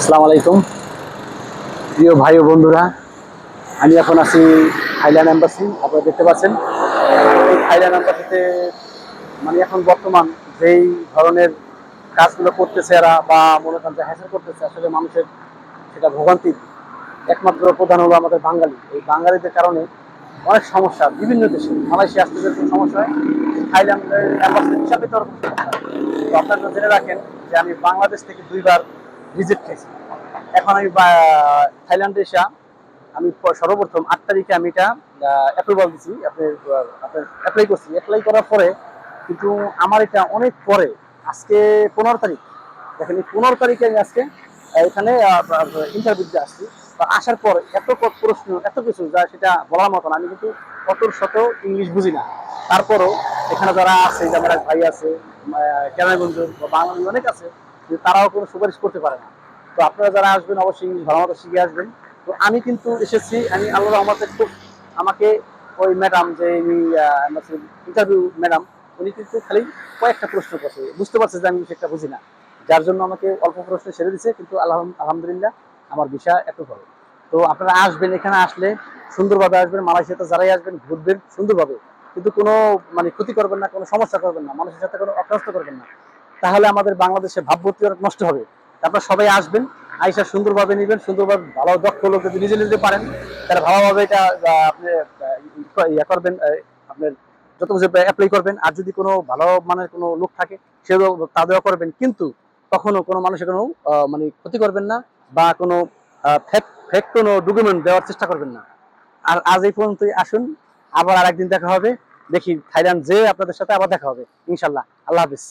আসসালামু আলাইকুম। প্রিয় ভাই ও বন্ধুরা, আমি এখন আছি থাইল্যান্ড এম্বাসি। আপনারা দেখতে পাচ্ছেন, এই থাইল্যান্ড এম্বাসিতে মানে এখন বর্তমান যেই ধরনের কাজগুলো করতেছে এরা বা মনে করেন যে হ্যাসেল করতেছে, আসলে মানুষের সেটা ভোগান্তি। একমাত্র প্রধান হলো আমাদের বাঙালি। এই বাঙালিদের কারণে অনেক সমস্যা বিভিন্ন দেশে। মালয়েশিয়া আসতে যেরকম সমস্যা হয়, থাইল্যান্ডের অ্যাম্বাসি হিসাবে তো আপনারা জেনে রাখেন যে আমি বাংলাদেশ থেকে দুইবার ভিজিট খেয়েছি এখন আমি থাইল্যান্ডে এসে আমি সর্বপ্রথম আট তারিখে আমি এটা অ্যাপ্রুভাল দিছি। অ্যাপ্লাই করছি। অ্যাপ্লাই করার পরে কিন্তু আমার এটা অনেক পরে, আজকে পনেরো তারিখ। দেখেন এই পনেরো তারিখে আমি আজকে এখানে ইন্টারভিউ দিতে আসছি। আসার পর এত ক- প্রশ্ন, এত কিছু যা সেটা বলার মতন আমি কিন্তু কত শত ইংলিশ বুঝি না। তারপরও এখানে যারা আছে যে আমার ভাই আছে কেরানীগঞ্জ বা বাংলাদেশ অনেক আছে তারাও কোনো সুপারিশ করতে পারে না। তো আপনারা যারা আসবেন, অবশ্যই ইংলিশ ভালো মতো শিখে আসবেন। তো আমি কিন্তু এসেছি, আমি আল্লাহ রহমতে খুব আমাকে ওই ম্যাডাম যে ইন্টারভিউ ম্যাডাম, উনি কিন্তু খালি কয়েকটা প্রশ্ন করছে। বুঝতে পারছে যে আমি সেটা বুঝি না। যার জন্য আমাকে অল্প প্রশ্ন ছেড়ে দিছে, কিন্তু আল্লাহ আলহামদুলিল্লাহ আমার বিষয় এত ভালো। তো আপনারা আসবেন, এখানে আসলে সুন্দরভাবে আসবেন মালয়েশিয়াতে যারাই আসবেন, ঘুরবেন সুন্দরভাবে। কিন্তু কোনো মানে ক্ষতি করবেন না, কোনো সমস্যা করবেন না, মানুষের সাথে কোনো অক্রাস্ত করবেন না। তাহলে আমাদের বাংলাদেশে ভাবভূতি অনেক নষ্ট হবে। তারপর সবাই আসবেন, আইসা সুন্দরভাবে নেবেন, সুন্দরভাবে ভালো দক্ষ লোক যদি নিজে নিতে পারেন, তাহলে ভালোভাবে এটা আপনি ইয়া করবেন আপনার যত কিছু অ্যাপ্লাই করবেন। আর যদি কোনো ভালো মানের কোনো লোক থাকে, সেও তাদেরও করবেন। কিন্তু কখনো কোনো মানুষের কোনো মানে ক্ষতি করবেন না বা কোনো ফেক ফেক কোনো ডকুমেন্ট দেওয়ার চেষ্টা করবেন না। আর আজ এই পর্যন্তই আসুন, আবার আরেকদিন দেখা হবে। দেখি থাইল্যান্ড যে আপনাদের সাথে আবার দেখা হবে। ইনশাল্লাহ, আল্লাহ হাফিজ।